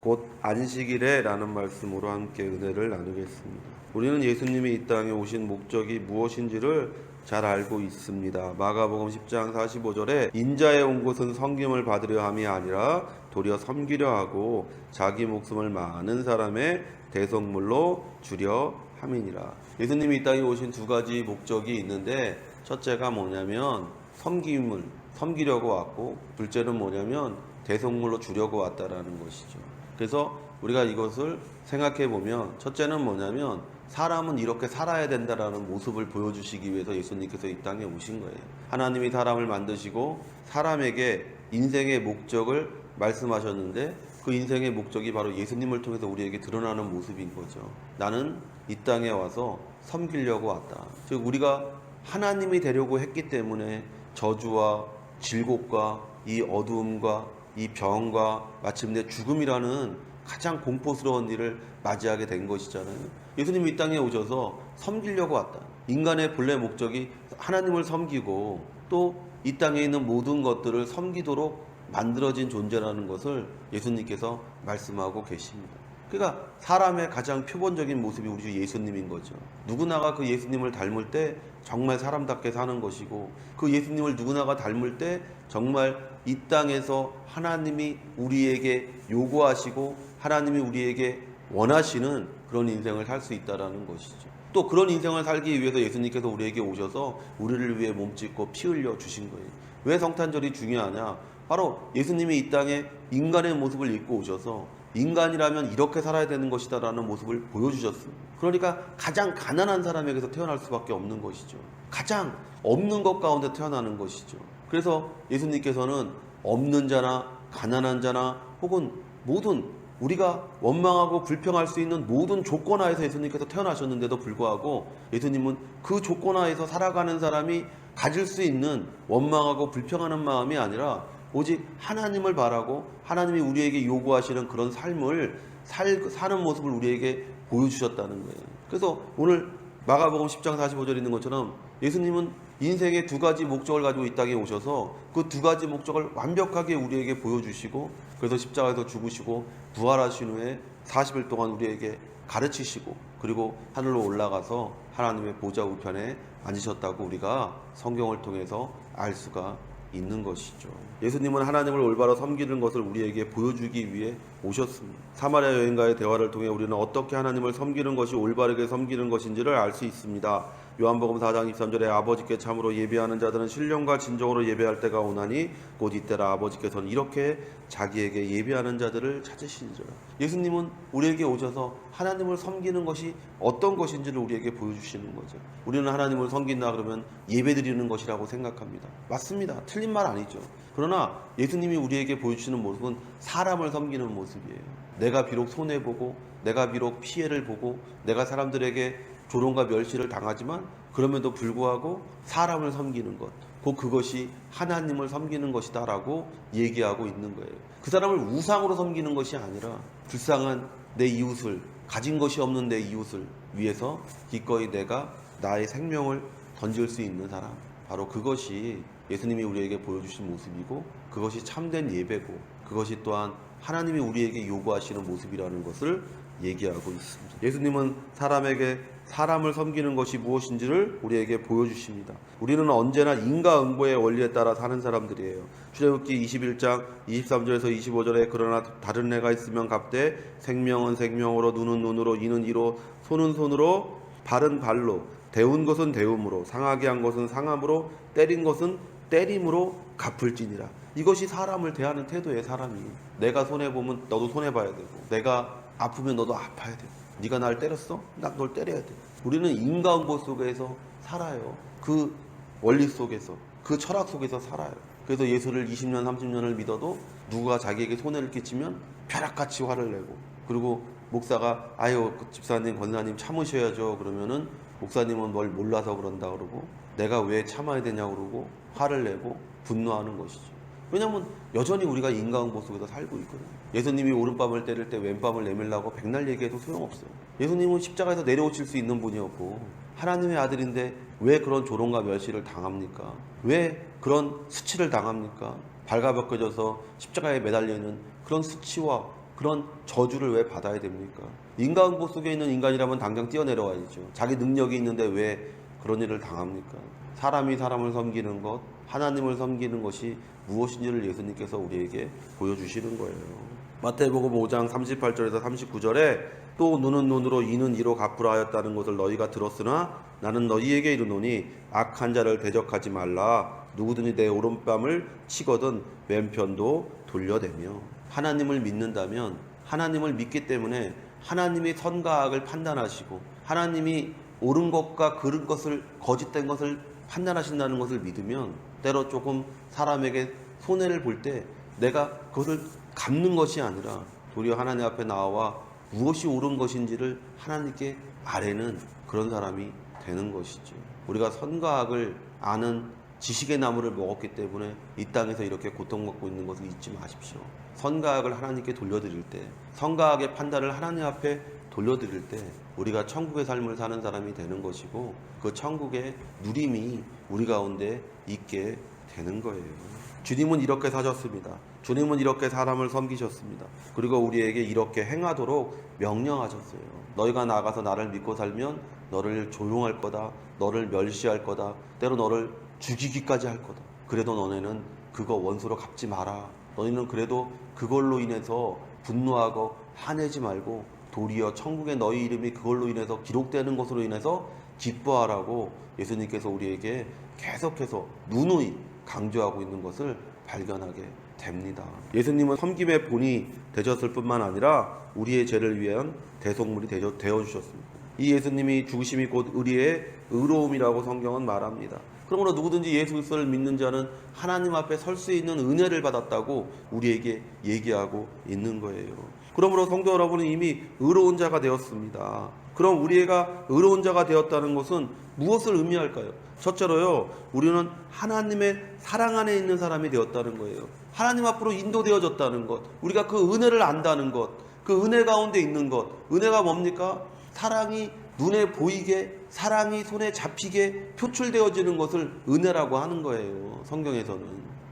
곧 안식일에라는 말씀으로 함께 은혜를 나누겠습니다. 우리는 예수님이 이 땅에 오신 목적이 무엇인지를 잘 알고 있습니다. 마가복음 10장 45절에 인자에 온 곳은 섬김을 받으려 함이 아니라 도리어 섬기려 하고 자기 목숨을 많은 사람의 대속물로 주려 함이니라. 예수님이 이 땅에 오신 두 가지 목적이 있는데 첫째가 뭐냐면 섬김을 섬기려고 왔고 둘째는 뭐냐면 대속물로 주려고 왔다라는 것이죠. 그래서 우리가 이것을 생각해 보면 첫째는 뭐냐면 사람은 이렇게 살아야 된다라는 모습을 보여주시기 위해서 예수님께서 이 땅에 오신 거예요. 하나님이 사람을 만드시고 사람에게 인생의 목적을 말씀하셨는데 그 인생의 목적이 바로 예수님을 통해서 우리에게 드러나는 모습인 거죠. 나는 이 땅에 와서 섬기려고 왔다. 즉 우리가 하나님이 되려고 했기 때문에 저주와 질곡과 이 어두움과 이 병과 마침내 죽음이라는 가장 공포스러운 일을 맞이하게 된 것이잖아요. 예수님이 이 땅에 오셔서 섬기려고 왔다. 인간의 본래 목적이 하나님을 섬기고 또 이 땅에 있는 모든 것들을 섬기도록 만들어진 존재라는 것을 예수님께서 말씀하고 계십니다. 그러니까 사람의 가장 표본적인 모습이 우리 주 예수님인 거죠. 누구나가 그 예수님을 닮을 때 정말 사람답게 사는 것이고 그 예수님을 누구나가 닮을 때 정말 이 땅에서 하나님이 우리에게 요구하시고 하나님이 우리에게 원하시는 그런 인생을 살 수 있다라는 것이죠. 또 그런 인생을 살기 위해서 예수님께서 우리에게 오셔서 우리를 위해 몸짓고 피 흘려 주신 거예요. 왜 성탄절이 중요하냐? 바로 예수님이 이 땅에 인간의 모습을 입고 오셔서 인간이라면 이렇게 살아야 되는 것이다라는 모습을 보여주셨습니다. 그러니까 가장 가난한 사람에게서 태어날 수밖에 없는 것이죠. 가장 없는 것 가운데 태어나는 것이죠. 그래서 예수님께서는 없는 자나 가난한 자나 혹은 모든 우리가 원망하고 불평할 수 있는 모든 조건 하에서 예수님께서 태어나셨는데도 불구하고 예수님은 그 조건 하에서 살아가는 사람이 가질 수 있는 원망하고 불평하는 마음이 아니라 오직 하나님을 바라고 하나님이 우리에게 요구하시는 그런 삶을 살, 사는 모습을 우리에게 보여주셨다는 거예요. 그래서 오늘 마가복음 10장 45절에 있는 것처럼 예수님은 인생의 두 가지 목적을 가지고 이 땅에 오셔서 그 두 가지 목적을 완벽하게 우리에게 보여주시고 그래서 십자가에서 죽으시고 부활하신 후에 40일 동안 우리에게 가르치시고 그리고 하늘로 올라가서 하나님의 보좌 우편에 앉으셨다고 우리가 성경을 통해서 알 수가 있는 것이죠. 예수님은 하나님을 올바로 섬기는 것을 우리에게 보여주기 위해 오셨습니다. 사마리아 여인과의 대화를 통해 우리는 어떻게 하나님을 섬기는 것이 올바르게 섬기는 것인지를 알 수 있습니다. 요한복음 4장 23절에 아버지께 참으로 예배하는 자들은 신령과 진정으로 예배할 때가 오나니 곧 이때라 아버지께서는 이렇게 자기에게 예배하는 자들을 찾으시니라. 예수님은 우리에게 오셔서 하나님을 섬기는 것이 어떤 것인지를 우리에게 보여주시는 거죠. 우리는 하나님을 섬긴다 그러면 예배드리는 것이라고 생각합니다. 맞습니다. 틀린 말 아니죠. 그러나 예수님이 우리에게 보여주시는 모습은 사람을 섬기는 모습이에요. 내가 비록 손해보고 내가 비록 피해를 보고 내가 사람들에게 조롱과 멸시를 당하지만 그럼에도 불구하고 사람을 섬기는 것. 곧 그것이 하나님을 섬기는 것이다라고 얘기하고 있는 거예요. 그 사람을 우상으로 섬기는 것이 아니라 불쌍한 내 이웃을 가진 것이 없는 내 이웃을 위해서 기꺼이 내가 나의 생명을 던질 수 있는 사람. 바로 그것이 예수님이 우리에게 보여주신 모습이고 그것이 참된 예배고 그것이 또한 하나님이 우리에게 요구하시는 모습이라는 것을 얘기하고 있습니다. 예수님은 사람에게 사람을 섬기는 것이 무엇인지를 우리에게 보여주십니다. 우리는 언제나 인과응보의 원리에 따라 사는 사람들이에요. 출애굽기 21장 23절에서 25절에 그러나 다른 애가 있으면 갑되 생명은 생명으로 눈은 눈으로 이는 이로 손은 손으로 발은 발로 데운 것은 데움으로 상하게 한 것은 상함으로 때린 것은 때림으로 갚을지니라. 이것이 사람을 대하는 태도의 사람이. 내가 손해 보면 너도 손해 봐야 되고, 내가 아프면 너도 아파야 되고, 네가 날 때렸어? 나 널 때려야 돼. 우리는 인과응보 속에서 살아요. 그 원리 속에서, 그 철학 속에서 살아요. 그래서 예수를 20년, 30년을 믿어도 누가 자기에게 손해를 끼치면 벼락같이 화를 내고, 그리고 목사가 아유 그 집사님, 권사님 참으셔야죠. 그러면은 목사님은 뭘 몰라서 그런다 그러고 내가 왜 참아야 되냐고 그러고 화를 내고 분노하는 것이죠. 왜냐하면 여전히 우리가 인과응보 속에서 살고 있거든요. 예수님이 오른밤을 때릴 때 왼밤을 내밀라고 백날 얘기해도 소용없어요. 예수님은 십자가에서 내려오실 수 있는 분이었고 하나님의 아들인데 왜 그런 조롱과 멸시를 당합니까? 왜 그런 수치를 당합니까? 발가벗겨져서 십자가에 매달려 있는 그런 수치와 그런 저주를 왜 받아야 됩니까? 인간보 속에 있는 인간이라면 당장 뛰어내려와야죠. 자기 능력이 있는데 왜 그런 일을 당합니까? 사람이 사람을 섬기는 것, 하나님을 섬기는 것이 무엇인지를 예수님께서 우리에게 보여주시는 거예요. 마태복음 5장 38절에서 39절에 또 눈은 눈으로 이는 이로 갚으라 하였다는 것을 너희가 들었으나 나는 너희에게 이르노니 악한 자를 대적하지 말라 누구든지 내 오른뺨을 치거든 왼편도 돌려대며 하나님을 믿는다면 하나님을 믿기 때문에 하나님이 선과 악을 판단하시고 하나님이 옳은 것과 그른 것을 거짓된 것을 판단하신다는 것을 믿으면 때로 조금 사람에게 손해를 볼 때 내가 그것을 갚는 것이 아니라 도리어 하나님 앞에 나와 무엇이 옳은 것인지를 하나님께 아뢰는 그런 사람이 되는 것이죠. 우리가 선과 악을 아는 지식의 나무를 먹었기 때문에 이 땅에서 이렇게 고통받고 있는 것을 잊지 마십시오. 선과 악을 하나님께 돌려드릴 때, 선과 악의 판단을 하나님 앞에 돌려드릴 때 우리가 천국의 삶을 사는 사람이 되는 것이고 그 천국의 누림이 우리 가운데 있게 되는 거예요. 주님은 이렇게 사셨습니다. 주님은 이렇게 사람을 섬기셨습니다. 그리고 우리에게 이렇게 행하도록 명령하셨어요. 너희가 나가서 나를 믿고 살면 너를 조용할 거다. 너를 멸시할 거다. 때로 너를 죽이기까지 할 거다. 그래도 너네는 그거 원수로 갚지 마라. 너희는 그래도 그걸로 인해서 분노하고 화내지 말고 도리어 천국에 너희 이름이 그걸로 인해서 기록되는 것으로 인해서 기뻐하라고 예수님께서 우리에게 계속해서 누누이 강조하고 있는 것을 발견하게 됩니다. 예수님은 섬김의 본이 되셨을 뿐만 아니라 우리의 죄를 위한 대속물이 되어 주셨습니다. 이 예수님이 죽으심이 곧 우리의 의로움이라고 성경은 말합니다. 그러므로 누구든지 예수 그리스도를 믿는 자는 하나님 앞에 설 수 있는 은혜를 받았다고 우리에게 얘기하고 있는 거예요. 그러므로 성도 여러분은 이미 의로운 자가 되었습니다. 그럼 우리가 의로운 자가 되었다는 것은 무엇을 의미할까요? 첫째로요, 우리는 하나님의 사랑 안에 있는 사람이 되었다는 거예요. 하나님 앞으로 인도되어졌다는 것, 우리가 그 은혜를 안다는 것, 그 은혜 가운데 있는 것, 은혜가 뭡니까? 사랑이 눈에 보이게, 사랑이 손에 잡히게 표출되어지는 것을 은혜라고 하는 거예요. 성경에서는.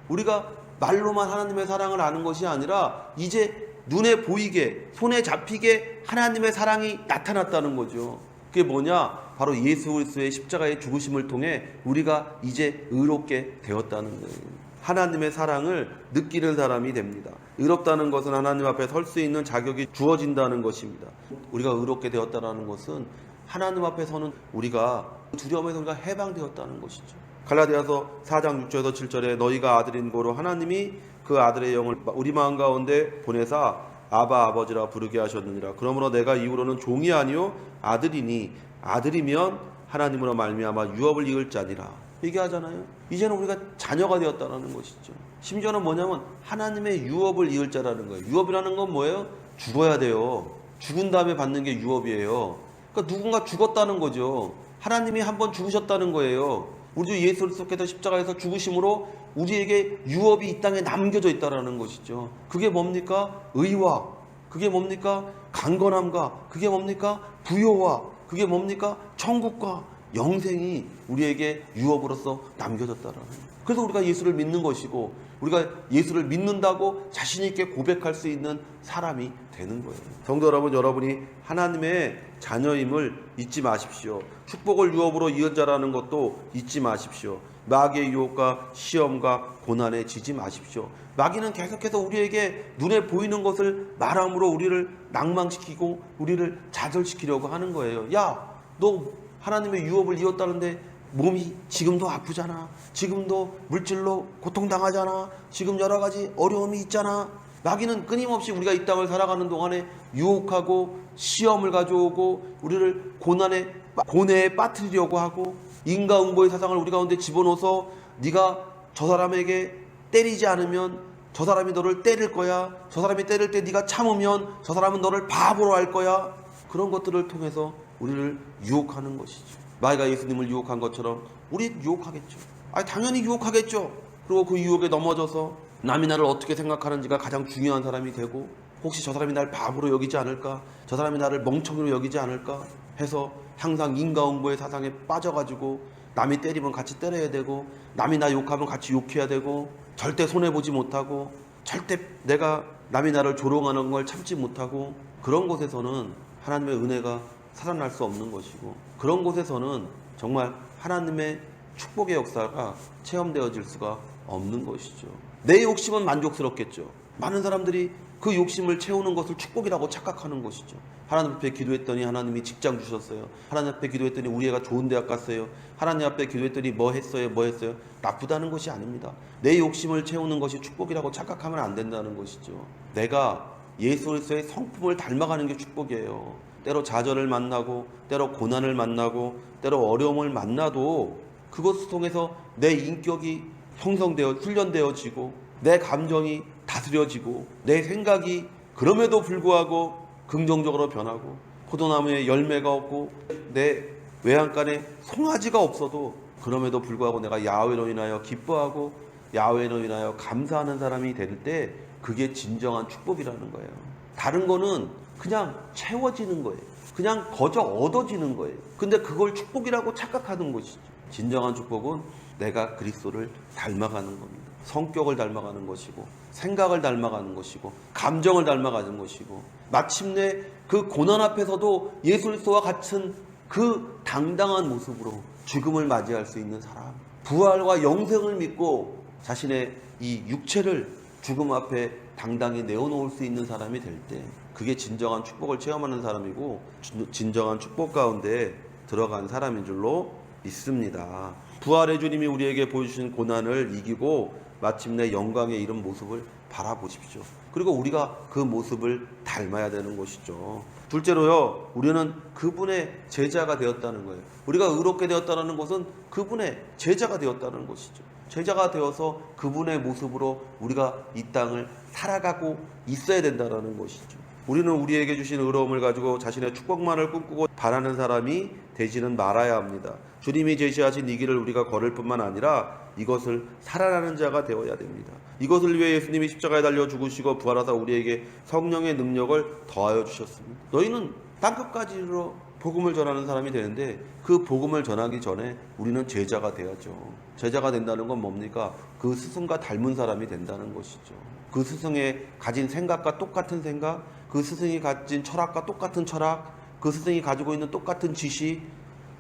우리가 말로만 하나님의 사랑을 아는 것이 아니라 이제 눈에 보이게 손에 잡히게 하나님의 사랑이 나타났다는 거죠. 그게 뭐냐? 바로 예수 그리스도의 십자가의 죽으심을 통해 우리가 이제 의롭게 되었다는 거예요. 하나님의 사랑을 느끼는 사람이 됩니다. 의롭다는 것은 하나님 앞에 설 수 있는 자격이 주어진다는 것입니다. 우리가 의롭게 되었다는 것은 하나님 앞에 서는 우리가 두려움에서 우리가 해방되었다는 것이죠. 갈라디아서 4장 6절에서 7절에 너희가 아들인 고로 하나님이 그 아들의 영을 우리 마음 가운데 보내사 아바 아버지라 부르게 하셨느니라. 그러므로 내가 이후로는 종이 아니요 아들이니 아들이면 하나님으로 말미암아 유업을 이을 자니라. 얘기하잖아요. 이제는 우리가 자녀가 되었다는 것이죠. 심지어는 뭐냐면 하나님의 유업을 이을 자라는 거예요. 유업이라는 건 뭐예요? 죽어야 돼요. 죽은 다음에 받는 게 유업이에요. 그러니까 누군가 죽었다는 거죠. 하나님이 한 번 죽으셨다는 거예요. 우리 주 예수 그리스도께서 십자가에서 죽으심으로 우리에게 유업이 이 땅에 남겨져 있다라는 것이죠. 그게 뭡니까? 의와 그게 뭡니까? 강건함과 그게 뭡니까? 부여와 그게 뭡니까? 천국과 영생이 우리에게 유업으로서 남겨졌다라는 거예요. 그래서 우리가 예수를 믿는 것이고 우리가 예수를 믿는다고 자신 있게 고백할 수 있는 사람이 되는 거예요. 성도 여러분, 여러분이 하나님의 자녀임을 잊지 마십시오. 축복을 유업으로 이은 자라는 것도 잊지 마십시오. 마귀의 유혹과 시험과 고난에 지지 마십시오. 마귀는 계속해서 우리에게 눈에 보이는 것을 말함으로 우리를 낭망시키고 우리를 좌절시키려고 하는 거예요. 야, 너 하나님의 유업을 이었다는데 몸이 지금도 아프잖아. 지금도 물질로 고통당하잖아. 지금 여러 가지 어려움이 있잖아. 마귀는 끊임없이 우리가 이 땅을 살아가는 동안에 유혹하고 시험을 가져오고 우리를 고난에 고뇌에 빠뜨리려고 하고 인과응보의 사상을 우리 가운데 집어넣어서 네가 저 사람에게 때리지 않으면 저 사람이 너를 때릴 거야. 저 사람이 때릴 때 네가 참으면 저 사람은 너를 바보로 할 거야. 그런 것들을 통해서 우리를 유혹하는 것이죠. 마귀가 예수님을 유혹한 것처럼 우리 유혹하겠죠. 아 당연히 유혹하겠죠. 그리고 그 유혹에 넘어져서 남이 나를 어떻게 생각하는지가 가장 중요한 사람이 되고 혹시 저 사람이 날 바보로 여기지 않을까? 저 사람이 나를 멍청이로 여기지 않을까? 해서 항상 인과응보의 사상에 빠져가지고 남이 때리면 같이 때려야 되고 남이 나 욕하면 같이 욕해야 되고 절대 손해 보지 못하고 절대 내가 남이 나를 조롱하는 걸 참지 못하고 그런 곳에서는 하나님의 은혜가 살아날 수 없는 것이고 그런 곳에서는 정말 하나님의 축복의 역사가 체험되어질 수가 없는 것이죠. 내 욕심은 만족스럽겠죠. 많은 사람들이 그 욕심을 채우는 것을 축복이라고 착각하는 것이죠. 하나님 앞에 기도했더니 하나님이 직장 주셨어요. 하나님 앞에 기도했더니 우리 애가 좋은 대학 갔어요. 하나님 앞에 기도했더니 뭐 했어요? 뭐 했어요? 나쁘다는 것이 아닙니다. 내 욕심을 채우는 것이 축복이라고 착각하면 안 된다는 것이죠. 내가 예수 그리스도의 성품을 닮아가는 게 축복이에요. 때로 좌절을 만나고 때로 고난을 만나고 때로 어려움을 만나도 그것을 통해서 내 인격이 형성되어 훈련되어지고 내 감정이 다스려지고 내 생각이 그럼에도 불구하고 긍정적으로 변하고 포도나무에 열매가 없고 내 외양간에 송아지가 없어도 그럼에도 불구하고 내가 야훼로 인하여 기뻐하고 야훼로 인하여 감사하는 사람이 될 때 그게 진정한 축복이라는 거예요. 다른 거는 그냥 채워지는 거예요. 그냥 거저 얻어지는 거예요. 근데 그걸 축복이라고 착각하는 것이죠. 진정한 축복은 내가 그리스도를 닮아가는 겁니다. 성격을 닮아가는 것이고 생각을 닮아가는 것이고 감정을 닮아가는 것이고 마침내 그 고난 앞에서도 그리스도와 같은 그 당당한 모습으로 죽음을 맞이할 수 있는 사람 부활과 영생을 믿고 자신의 이 육체를 죽음 앞에 당당히 내어놓을 수 있는 사람이 될 때 그게 진정한 축복을 체험하는 사람이고 진- 진정한 축복 가운데 들어간 사람인 줄로 믿습니다. 부활의 주님이 우리에게 보여주신 고난을 이기고 마침내 영광에 이른 모습을 바라보십시오. 그리고 우리가 그 모습을 닮아야 되는 것이죠. 둘째로요, 우리는 그분의 제자가 되었다는 거예요. 우리가 의롭게 되었다는 것은 그분의 제자가 되었다는 것이죠. 제자가 되어서 그분의 모습으로 우리가 이 땅을 살아가고 있어야 된다는 것이죠. 우리는 우리에게 주신 의로움을 가지고 자신의 축복만을 꿈꾸고 바라는 사람이 되지는 말아야 합니다. 주님이 제시하신 이 길을 우리가 걸을 뿐만 아니라 이것을 살아나는 자가 되어야 됩니다. 이것을 위해 예수님이 십자가에 달려 죽으시고 부활하사 우리에게 성령의 능력을 더하여 주셨습니다. 너희는 땅끝까지로 복음을 전하는 사람이 되는데 그 복음을 전하기 전에 우리는 제자가 돼야죠. 제자가 된다는 건 뭡니까? 그 스승과 닮은 사람이 된다는 것이죠. 그 스승의 가진 생각과 똑같은 생각, 그 스승이 가진 철학과 똑같은 철학, 그 스승이 가지고 있는 똑같은 지식,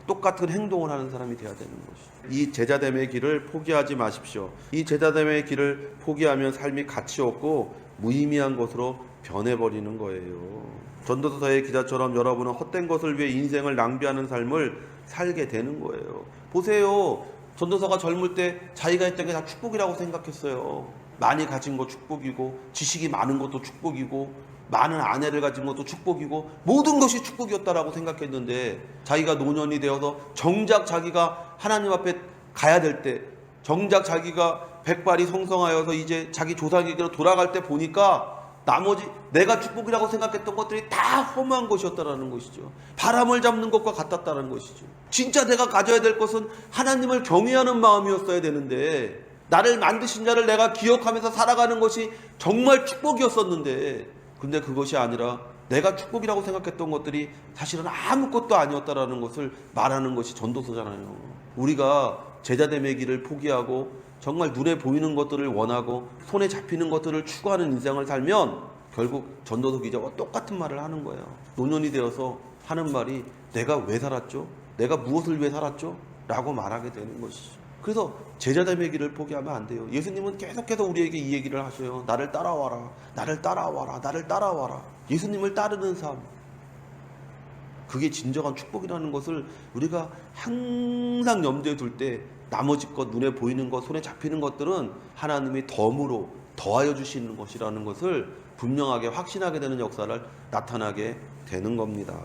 똑같은 행동을 하는 사람이 되어야 되는 것이죠. 이 제자됨의 길을 포기하지 마십시오. 이 제자됨의 길을 포기하면 삶이 가치 없고 무의미한 것으로 변해버리는 거예요. 전도서의 기자처럼 여러분은 헛된 것을 위해 인생을 낭비하는 삶을 살게 되는 거예요. 보세요. 전도서가 젊을 때 자기가 했던 게 다 축복이라고 생각했어요. 많이 가진 거 축복이고 지식이 많은 것도 축복이고 많은 아내를 가진 것도 축복이고 모든 것이 축복이었다라고 생각했는데 자기가 노년이 되어서 정작 자기가 하나님 앞에 가야 될 때 정작 자기가 백발이 성성하여서 이제 자기 조상에게로 돌아갈 때 보니까 나머지 내가 축복이라고 생각했던 것들이 다 허무한 것이었다라는 것이죠. 바람을 잡는 것과 같았다는 것이죠. 진짜 내가 가져야 될 것은 하나님을 경외하는 마음이었어야 되는데 나를 만드신 자를 내가 기억하면서 살아가는 것이 정말 축복이었었는데 근데 그것이 아니라 내가 축복이라고 생각했던 것들이 사실은 아무것도 아니었다라는 것을 말하는 것이 전도서잖아요. 우리가 제자됨의 길을 포기하고 정말 눈에 보이는 것들을 원하고 손에 잡히는 것들을 추구하는 인생을 살면 결국 전도서 기자와 똑같은 말을 하는 거예요. 노년이 되어서 하는 말이 내가 왜 살았죠? 내가 무엇을 위해 살았죠? 라고 말하게 되는 것이죠. 그래서 제자됨의 길을 포기하면 안 돼요. 예수님은 계속해서 우리에게 이 얘기를 하셔요. 나를 따라와라. 나를 따라와라. 나를 따라와라. 예수님을 따르는 삶. 그게 진정한 축복이라는 것을 우리가 항상 염두에 둘 때 나머지 것 눈에 보이는 것 손에 잡히는 것들은 하나님이 덤으로 더하여 주시는 것이라는 것을 분명하게 확신하게 되는 역사를 나타나게 되는 겁니다.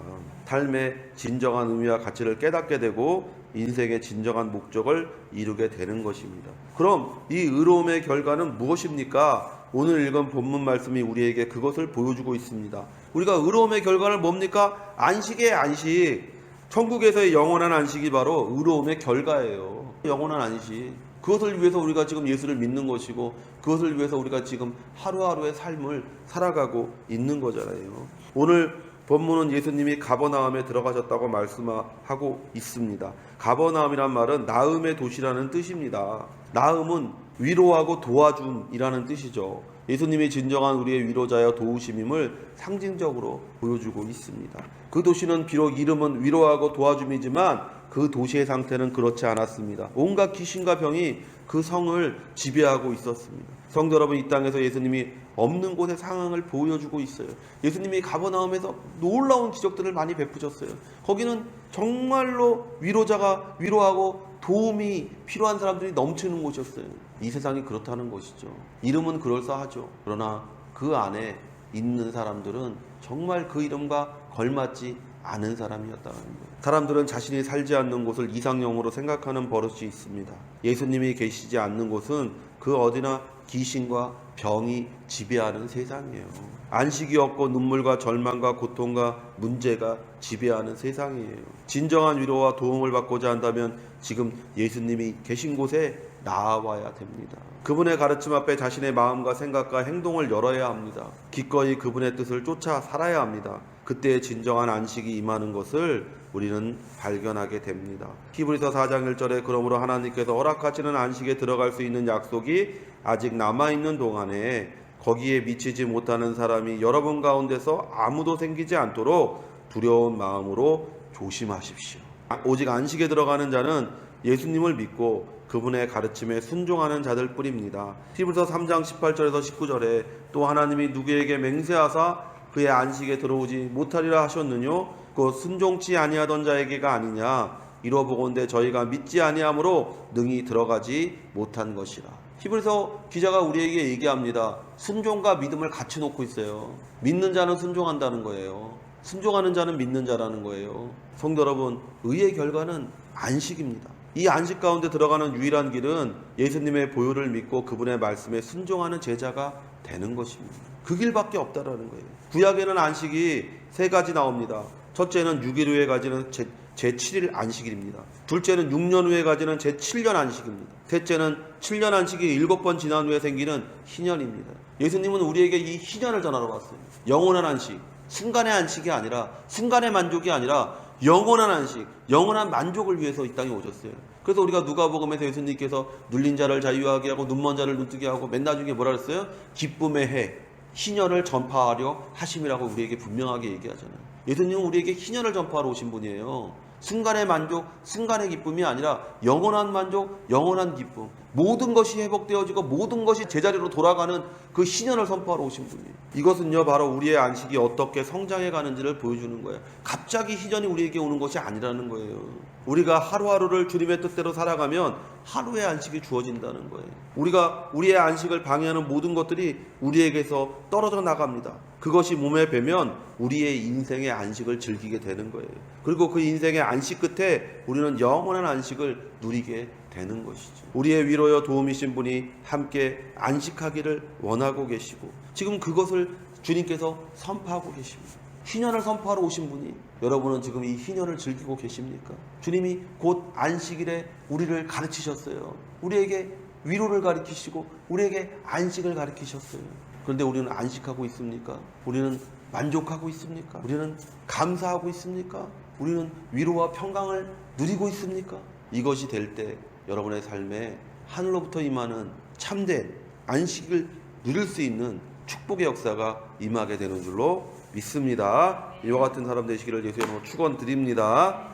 삶의 진정한 의미와 가치를 깨닫게 되고 인생의 진정한 목적을 이루게 되는 것입니다. 그럼 이 의로움의 결과는 무엇입니까? 오늘 읽은 본문 말씀이 우리에게 그것을 보여주고 있습니다. 우리가 의로움의 결과는 뭡니까? 안식의 안식. 천국에서의 영원한 안식이 바로 의로움의 결과예요. 영원한 안식. 그것을 위해서 우리가 지금 예수를 믿는 것이고 그것을 위해서 우리가 지금 하루하루의 삶을 살아가고 있는 거잖아요. 오늘 본문은 예수님이 가버나움에 들어가셨다고 말씀하고 있습니다. 가버나움이란 말은 나음의 도시라는 뜻입니다. 나음은 위로하고 도와줌이라는 뜻이죠. 예수님이 진정한 우리의 위로자여 도우심임을 상징적으로 보여주고 있습니다. 그 도시는 비록 이름은 위로하고 도와줌이지만 그 도시의 상태는 그렇지 않았습니다. 온갖 귀신과 병이 그 성을 지배하고 있었습니다. 성도 여러분 이 땅에서 예수님이 없는 곳의 상황을 보여주고 있어요. 예수님이 가버나움에서 놀라운 기적들을 많이 베푸셨어요. 거기는 정말로 위로자가 위로하고 도움이 필요한 사람들이 넘치는 곳이었어요. 이 세상이 그렇다는 것이죠. 이름은 그럴싸하죠. 그러나 그 안에 있는 사람들은 정말 그 이름과 걸맞지 않은 사람이었다는 거예요. 사람들은 자신이 살지 않는 곳을 이상형으로 생각하는 버릇이 있습니다. 예수님이 계시지 않는 곳은 그 어디나 귀신과 병이 지배하는 세상이에요. 안식이 없고 눈물과 절망과 고통과 문제가 지배하는 세상이에요. 진정한 위로와 도움을 받고자 한다면 지금 예수님이 계신 곳에 나와야 됩니다. 그분의 가르침 앞에 자신의 마음과 생각과 행동을 열어야 합니다. 기꺼이 그분의 뜻을 쫓아 살아야 합니다. 그때 진정한 안식이 임하는 것을 우리는 발견하게 됩니다. 히브리서 4장 1절에 그러므로 하나님께서 허락하시는 안식에 들어갈 수 있는 약속이 아직 남아 있는 동안에 거기에 미치지 못하는 사람이 여러분 가운데서 아무도 생기지 않도록 두려운 마음으로 조심하십시오. 아, 오직 안식에 들어가는 자는 예수님을 믿고 그분의 가르침에 순종하는 자들 뿐입니다. 히브리서 3장 18절에서 19절에 또 하나님이 누구에게 맹세하사 그의 안식에 들어오지 못하리라 하셨느뇨 그 순종치 아니하던 자에게가 아니냐 이로 보건대 저희가 믿지 아니함으로 능히 들어가지 못한 것이라. 히브리서 기자가 우리에게 얘기합니다. 순종과 믿음을 같이 놓고 있어요. 믿는 자는 순종한다는 거예요. 순종하는 자는 믿는 자라는 거예요. 성도 여러분, 의의 결과는 안식입니다. 이 안식 가운데 들어가는 유일한 길은 예수님의 보혈을 믿고 그분의 말씀에 순종하는 제자가 되는 것입니다. 그 길밖에 없다라는 거예요. 구약에는 안식이 세 가지 나옵니다. 첫째는 6일 후에 가지는 제, 제7일 안식일입니다. 둘째는 6년 후에 가지는 제7년 안식입니다. 셋째는 7년 안식이 7번 지난 후에 생기는 희년입니다. 예수님은 우리에게 이 희년을 전하러 왔어요. 영원한 안식, 순간의 안식이 아니라 순간의 만족이 아니라 영원한 안식, 영원한 만족을 위해서 이 땅에 오셨어요. 그래서 우리가 누가복음에서 예수님께서 눌린 자를 자유하게 하고 눈먼 자를 눈뜨게 하고 맨 나중에 뭐라 그랬어요? 기쁨의 해, 희년을 전파하려 하심이라고 우리에게 분명하게 얘기하잖아요. 예수님은 우리에게 희년을 전파하러 오신 분이에요. 순간의 만족, 순간의 기쁨이 아니라 영원한 만족, 영원한 기쁨. 모든 것이 회복되어지고 모든 것이 제자리로 돌아가는 그 신년을 선포하러 오신 분이에요. 이것은요, 바로 우리의 안식이 어떻게 성장해 가는지를 보여주는 거예요. 갑자기 희전이 우리에게 오는 것이 아니라는 거예요. 우리가 하루하루를 주님의 뜻대로 살아가면 하루의 안식이 주어진다는 거예요. 우리가 우리의 안식을 방해하는 모든 것들이 우리에게서 떨어져 나갑니다. 그것이 몸에 배면 우리의 인생의 안식을 즐기게 되는 거예요. 그리고 그 인생의 안식 끝에 우리는 영원한 안식을 누리게 되는 것이죠. 우리의 위로여 도움이신 분이 함께 안식하기를 원하고 계시고 지금 그것을 주님께서 선포하고 계십니다. 희년을 선포하러 오신 분이 여러분은 지금 이 희년을 즐기고 계십니까? 주님이 곧 안식일에 우리를 가르치셨어요. 우리에게 위로를 가르치시고 우리에게 안식을 가르치셨어요. 그런데 우리는 안식하고 있습니까? 우리는 만족하고 있습니까? 우리는 감사하고 있습니까? 우리는 위로와 평강을 누리고 있습니까? 이것이 될 때 여러분의 삶에 하늘로부터 임하는 참된 안식을 누릴 수 있는 축복의 역사가 임하게 되는 줄로 믿습니다. 이와 같은 사람 되시기를 예수의 이름으로 축원드립니다.